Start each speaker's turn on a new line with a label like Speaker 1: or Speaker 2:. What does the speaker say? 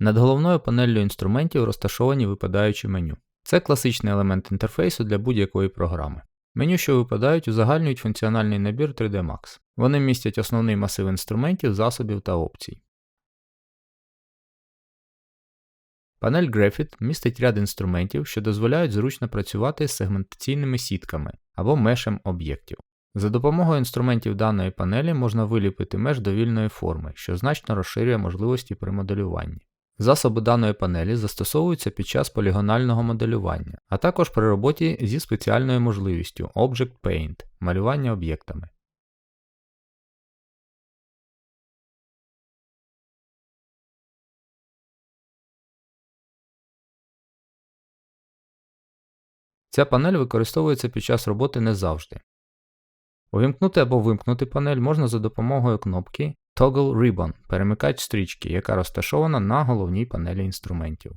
Speaker 1: Над головною панеллю інструментів розташовані випадаючі меню. Це класичний елемент інтерфейсу для будь-якої програми. Меню, що випадають, узагальнюють функціональний набір 3D Max. Вони містять основний масив інструментів, засобів та опцій. Панель Graphit містить ряд інструментів, що дозволяють зручно працювати з сегментаційними сітками або мешем об'єктів. За допомогою інструментів даної панелі можна виліпити меж довільної форми, що значно розширює можливості при моделюванні. Засоби даної панелі застосовуються під час полігонального моделювання, а також при роботі зі спеціальною можливістю Object Paint малювання об'єктами. Ця панель використовується під час роботи не завжди. Увімкнути або вимкнути панель можна за допомогою кнопки Toggle Ribbon перемикач стрічки, яка розташована на головній панелі інструментів.